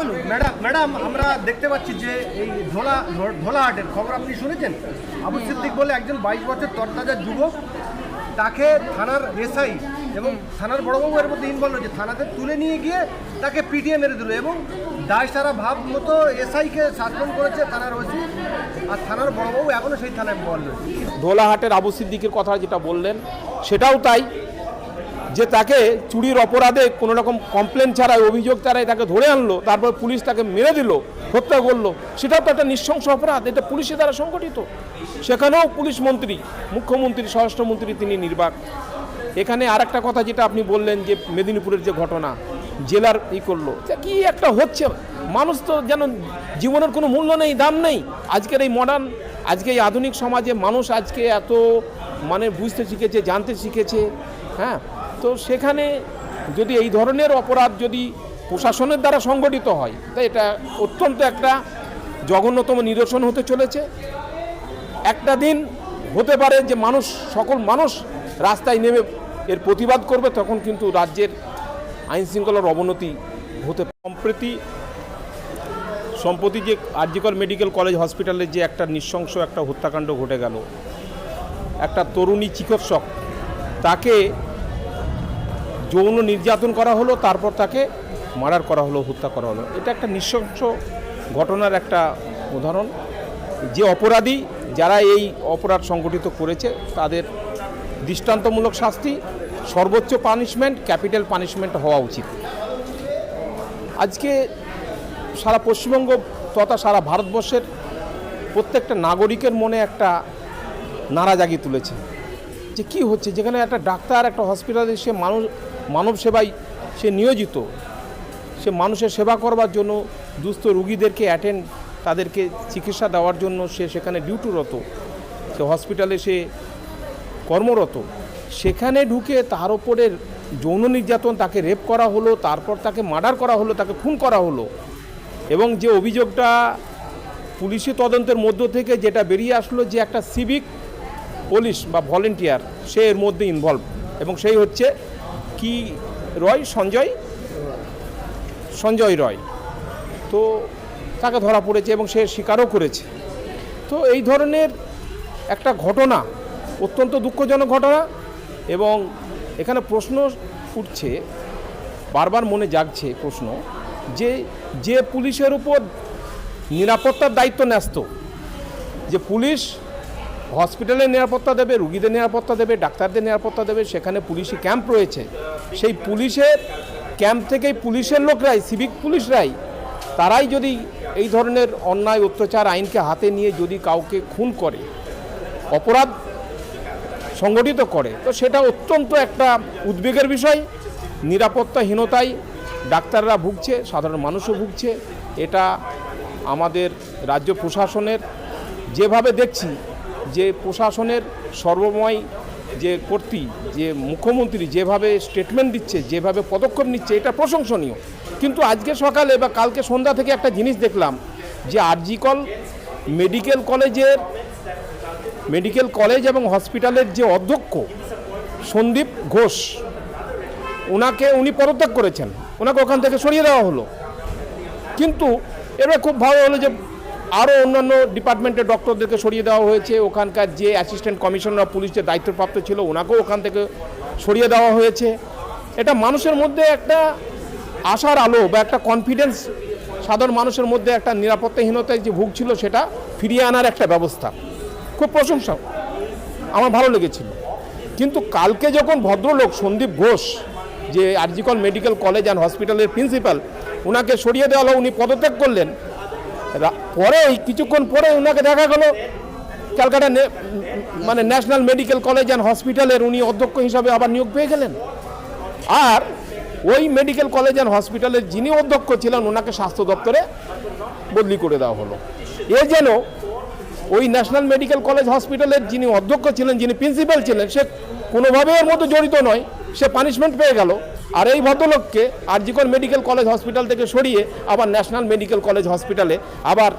Madam madam আমরা দেখতে পাচ্ছি যে এই ধোলা ধোলাহাটের খবর আপনি শুনেছেন? আবু সিদ্দিক বলে একজন বাইশ বছর তরতাজা যুবক তাকে থানার এসআই এবং থানার বড়বাবু এর মধ্যে ইনভলভ হয়েছে থানাতে তুলে নিয়ে গিয়ে তাকে পিটিয়ে মেরে দিল এবং দায় সারা ভাব মতো এসআইকে সাসপেন্ড করেছে থানার ওসি আর থানার বড়বাবু এখনও সেই থানায় বল ধোলাহাটের আবু সিদ্দিকের কথা যেটা বললেন সেটাও তাই। যে তাকে চুরির অপরাধে কোনো রকম কমপ্লেন ছাড়াই, অভিযোগ ছাড়াই তাকে ধরে আনলো, তারপর পুলিশ তাকে মেরে দিল, হত্যা করল, সেটাও তো একটা নৃশংস অপরাধ। এটা পুলিশের দ্বারা সংগঠিত সেখানেও পুলিশ মন্ত্রী, মুখ্যমন্ত্রী, স্বরাষ্ট্রমন্ত্রী তিনি নির্বাক। এখানে আর একটা কথা যেটা আপনি বললেন যে মেদিনীপুরের যে ঘটনা, জেলার ই করল কি একটা হচ্ছে? মানুষ তো যেন জীবনের কোনো মূল্য নেই, দাম নেই। আজকের এই মডার্ন আজকে এই আধুনিক সমাজে মানুষ আজকে এত মানে বুঝতে শিখেছে, জানতে শিখেছে হ্যাঁ? তো সেখানে যদি এই ধরনের অপরাধ যদি প্রশাসনের দ্বারা সংগঠিত হয়, তাই এটা অত্যন্ত একটা জঘন্যতম নিদর্শন হতে চলেছে। একটা দিন হতে পারে যে মানুষ, সকল মানুষ রাস্তায় নেমে এর প্রতিবাদ করবে, তখন কিন্তু রাজ্যের আইন শৃঙ্খলার অবনতি হতে সম্প্রতি সম্প্রতি যে আরজিকর মেডিকেল কলেজ হসপিটালে যে একটা নৃশংস একটা হত্যাকাণ্ড ঘটে গেল। একটা তরুণী চিকিৎসক, তাকে যৌন নির্যাতন করা হলো, তারপর তাকে মার্ডার করা হলো, হত্যা করা হলো। এটা একটা নৃশংস ঘটনার একটা উদাহরণ। যে অপরাধী যারা এই অপরাধ সংগঠিত করেছে, তাদের দৃষ্টান্তমূলক শাস্তি, সর্বোচ্চ পানিশমেন্ট, ক্যাপিটাল পানিশমেন্ট হওয়া উচিত। আজকে সারা পশ্চিমবঙ্গ তথা সারা ভারতবর্ষের প্রত্যেকটা নাগরিকের মনে একটা নাড়া জাগিয়ে তুলেছে। যে কি হচ্ছে? যেখানে একটা ডাক্তার, একটা হসপিটালে সে মানুষ মানব সেবায় সে নিয়োজিত। সে মানুষের সেবা করবার জন্য দুস্থ রুগীদেরকে অ্যাটেন্ড তাদেরকে চিকিৎসা দেওয়ার জন্য সে সেখানে ডিউটিরত। সে হসপিটালে সে কর্মরত। সেখানে ঢুকে তার ওপরে যৌন নির্যাতন তাকে রেপ করা হলো, তারপর তাকে মার্ডার করা হলো, তাকে খুন করা হলো এবং যে অভিযোগটা পুলিশি তদন্তের মধ্য থেকে যেটা বেরিয়ে আসলো যে একটা সিভিক পুলিশ বা ভলেন্টিয়ার সে এর মধ্যে ইনভলভ এবং সেই হচ্ছে কি রয়? সঞ্জয়? সঞ্জয় রয়। তো তাকে ধরা পড়েছে এবং সে স্বীকারও করেছে। তো এই ধরনের একটা ঘটনা, অত্যন্ত দুঃখজনক ঘটনা এবং এখানে প্রশ্ন উঠছে, বারবার মনে জাগছে প্রশ্ন যে যে পুলিশের উপর নিরাপত্তার দায়িত্ব ন্যস্ত, যে পুলিশ হসপিটালের নিরাপত্তা দেবে, রুগীদের নিরাপত্তা দেবে, ডাক্তারদের নিরাপত্তা দেবে, সেখানে পুলিশি ক্যাম্প রয়েছে। সেই পুলিশের ক্যাম্প থেকেই পুলিশের লোকরাই, সিভিক পুলিশরাই, তারাই যদি এই ধরনের অন্যায়, অত্যাচার আইনকে হাতে নিয়ে যদি কাউকে খুন করে, অপরাধ সংগঠিত করে, তো সেটা অত্যন্ত একটা উদ্বেগের বিষয়। নিরাপত্তাহীনতায় ডাক্তাররা ভুগছে, সাধারণ মানুষও ভুগছে। এটা আমাদের রাজ্য প্রশাসনের, যেভাবে দেখছি যে প্রশাসনের সর্বময় যে কর্তৃ, যে মুখ্যমন্ত্রী যেভাবে স্টেটমেন্ট দিচ্ছে, যেভাবে পদক্ষেপ নিচ্ছে, এটা প্রশংসনীয়। কিন্তু আজকে সকালে বা কালকে সন্ধ্যা থেকে একটা জিনিস দেখলাম যে আরজিকল মেডিকেল কলেজের, মেডিকেল কলেজ এবং হসপিটালের যে অধ্যক্ষ সন্দীপ ঘোষ ওনাকে উনি পদত্যাগ করেছেন। ওনাকে ওখান থেকে সরিয়ে দেওয়া হলো। কিন্তু এবার খুব ভালো হলো যে আরও অন্যান্য ডিপার্টমেন্টের ডক্টরদেরকে সরিয়ে দেওয়া হয়েছে। ওখানকার যে অ্যাসিস্ট্যান্ট কমিশনার অফ পুলিশ যে দায়িত্বপ্রাপ্ত ছিল, ওনাকেও ওখান থেকে সরিয়ে দেওয়া হয়েছে। এটা মানুষের মধ্যে একটা আশার আলো বা একটা কনফিডেন্স সাধারণ মানুষের মধ্যে একটা নিরাপত্তাহীনতায় যে ভুগছিল, সেটা ফিরিয়ে আনার একটা ব্যবস্থা। খুব প্রশংসা। আমার ভালো লেগেছিল। কিন্তু কালকে যখন ভদ্রলোক সন্দীপ ঘোষ, যে আরজিকল মেডিকেল কলেজ অ্যান্ড হসপিটালের প্রিন্সিপাল, ওনাকে সরিয়ে দেওয়া হলো, উনি পদত্যাগ করলেন রা- পরেই কিছুক্ষণ পরে ওনাকে দেখা গেল ক্যালকাটা মানে ন্যাশনাল মেডিকেল কলেজ অ্যান্ড হসপিটালের উনি অধ্যক্ষ হিসাবে আবার নিয়োগ পেয়ে গেলেন। আর ওই মেডিকেল কলেজ অ্যান্ড হসপিটালের যিনি অধ্যক্ষ ছিলেন ওনাকে স্বাস্থ্য দপ্তরে বদলি করে দেওয়া হলো। এ যেন ওই ন্যাশনাল মেডিকেল কলেজ হসপিটালের যিনি অধ্যক্ষ ছিলেন, যিনি প্রিন্সিপাল ছিলেন, সে কোনোভাবে এর মধ্যে জড়িত নয়, সে পানিশমেন্ট পেয়ে গেল। আর এই ভদ্রলোককে আরজিকর মেডিকেল কলেজ হসপিটাল থেকে সরিয়ে আবার ন্যাশনাল মেডিকেল কলেজ হসপিটালে আবার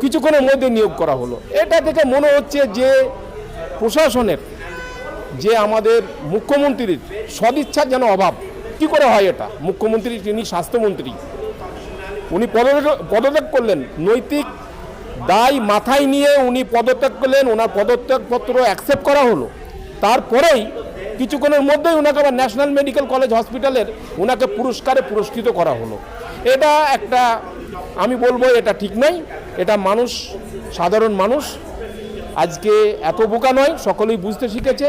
কিছুক্ষণের মধ্যে নিয়োগ করা হলো। এটা থেকে মনে হচ্ছে যে প্রশাসনের যে আমাদের মুখ্যমন্ত্রীর সদিচ্ছার যেন অভাব, কি করে হয় এটা? মুখ্যমন্ত্রী তিনি স্বাস্থ্যমন্ত্রী। উনি পদত্যাগ পদত্যাগ করলেন। নৈতিক দায় মাথায় নিয়ে উনি পদত্যাগ করলেন, ওনার পদত্যাগপত্র অ্যাকসেপ্ট করা হলো। তারপরেই কিছুক্ষণের মধ্যেই ওনাকে আবার ন্যাশনাল মেডিকেল কলেজ হসপিটালের ওনাকে পুরস্কারে পুরস্কৃত করা হলো। এটা একটা, আমি বলব এটা ঠিক নয়, এটা মানুষ, সাধারণ মানুষ, আজকে এত বোকা নয়, সকলেই বুঝতে শিখেছে।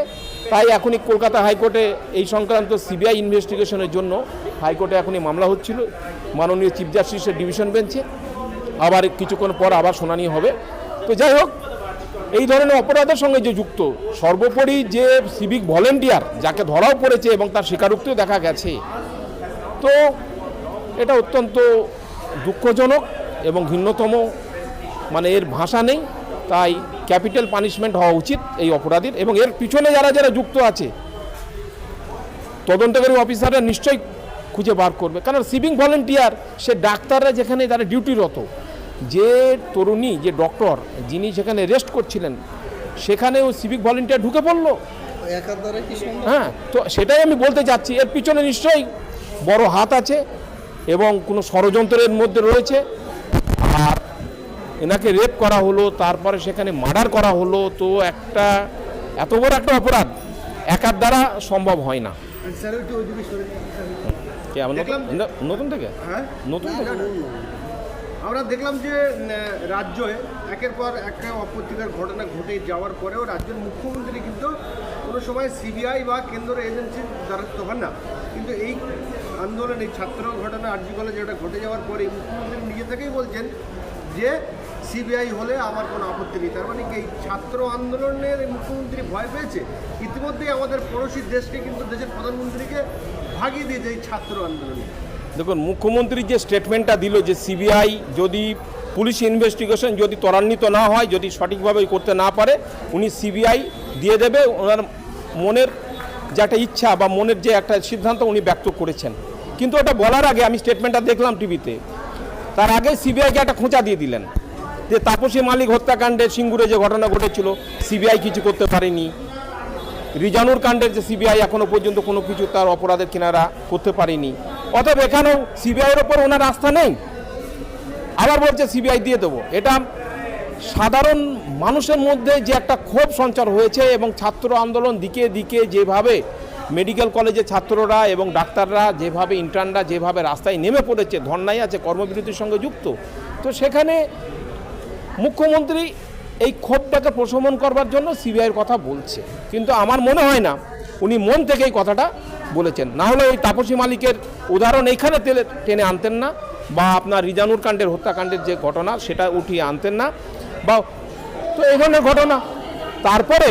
তাই এখনই কলকাতা হাইকোর্টে এই সংক্রান্ত সিবিআই ইনভেস্টিগেশনের জন্য হাইকোর্টে এখনই মামলা হচ্ছিল। মাননীয় চিফ জাস্টিসের ডিভিশন বেঞ্চে। আবার কিছুক্ষণ পর আবার শুনানি হবে। তো যাই হোক এই ধরনের অপরাধের সঙ্গে যে যুক্ত। সর্বোপরি যে সিভিক ভলেন্টিয়ার যাকে ধরাও পড়েছে এবং তার স্বীকারোক্তিও দেখা গেছে। তো এটা অত্যন্ত দুঃখজনক এবং ভিন্নতম মানে এর ভাষা নেই, তাই ক্যাপিটাল পানিশমেন্ট হওয়া উচিত এই অপরাধীর এবং এর পিছনে যারা যারা যুক্ত আছে, তদন্তকারী অফিসাররা নিশ্চয়ই খুঁজে বার করবে। কারণ সিভিং ভলেন্টিয়ার সে ডাক্তাররা যেখানে তারা ডিউটিরত যে তরুণী যে ডক্টর যিনি সেখানে রেস্ট করছিলেন সেখানেও সিভিক ভলেন্টিয়ার ঢুকে পড়ল। হ্যাঁ তো সেটাই আমি বলতে চাচ্ছি। এর পিছনে নিশ্চয়ই বড় হাত আছে এবং কোনো ষড়যন্ত্রের মধ্যে রয়েছে। আর এনাকে রেপ করা হলো তারপরে সেখানে মার্ডার করা হলো তো একটা এত বড় একটা অপরাধ একার দ্বারা সম্ভব হয় না। কে নতুন থেকে? হ্যাঁ? নতুন থেকে? আমরা দেখলাম যে রাজ্যে একের পর একটা অপ্রতিকার ঘটনা ঘটে যাওয়ার পরেও রাজ্যের মুখ্যমন্ত্রী কিন্তু কোনো সময় সিবিআই বা কেন্দ্র এজেন্সির দ্বারস্থ হন না। কিন্তু এই আন্দোলন, এই ছাত্র ঘটনা আর্জি কলেজে যেটা ঘটে যাওয়ার পরে মুখ্যমন্ত্রী নিজে থেকেই বলছেন যে, সিবিআই হলে আমার কোনো আপত্তি নেই। তার মানে কি এই ছাত্র আন্দোলনের মুখ্যমন্ত্রী ভয় পেয়েছে? ইতিমধ্যেই আমাদের পড়োশী দেশকে কিন্তু দেশের প্রধানমন্ত্রীকে ভাগিয়ে দিয়েছে এই ছাত্র আন্দোলনে। দেখুন, মুখ্যমন্ত্রী যে স্টেটমেন্টটা দিল যে সিবিআই যদি পুলিশ ইনভেস্টিগেশন যদি ত্বরান্বিত না হয়, যদি সঠিকভাবে করতে না পারে, উনি সিবিআই দিয়ে দেবে। ওনার মনের যে একটা ইচ্ছা বা মনের যে একটা সিদ্ধান্ত উনি ব্যক্ত করেছেন। কিন্তু ওটা বলার আগে আমি স্টেটমেন্টটা দেখলাম টিভিতে। তার আগে সিবিআইকে একটা খোঁচা দিয়ে দিলেন। যে তাপসী মালিক হত্যাকাণ্ডে সিঙ্গুরে যে ঘটনা ঘটেছিল সিবিআই কিছু করতে পারেনি। রিজানুর কাণ্ডের যে সিবিআই এখনও পর্যন্ত কোনো কিছু তার অপরাধের কিনারা করতে পারেনি। অতএব এখানেও সিবিআইয়ের ওপর ওনার আস্থা নেই। আবার বলছে, সিবিআই দিয়ে দেবো। এটা সাধারণ মানুষের মধ্যে যে একটা ক্ষোভ সঞ্চার হয়েছে এবং ছাত্র আন্দোলন দিকে দিকে যেভাবে মেডিকেল কলেজের ছাত্ররা এবং ডাক্তাররা যেভাবে ইন্টার্নরা যেভাবে রাস্তায় নেমে পড়েছে, ধর্নায় আছে, কর্মবিরতির সঙ্গে যুক্ত, তো সেখানে মুখ্যমন্ত্রী এই ক্ষোভটাকে প্রশমন করবার জন্য সিবিআইয়ের কথা বলছে। কিন্তু আমার মনে হয় না, উনি মন থেকে এই কথাটা বলেছেন। না হলে ওই তাপসী মালিকের উদাহরণ এইখানে তেলে টেনে আনতেন না, বা আপনার রিজানুর কাণ্ডের হত্যাকাণ্ডের যে ঘটনা, সেটা উঠিয়ে আনতেন না, বা তো এই ধরনের ঘটনা। তারপরে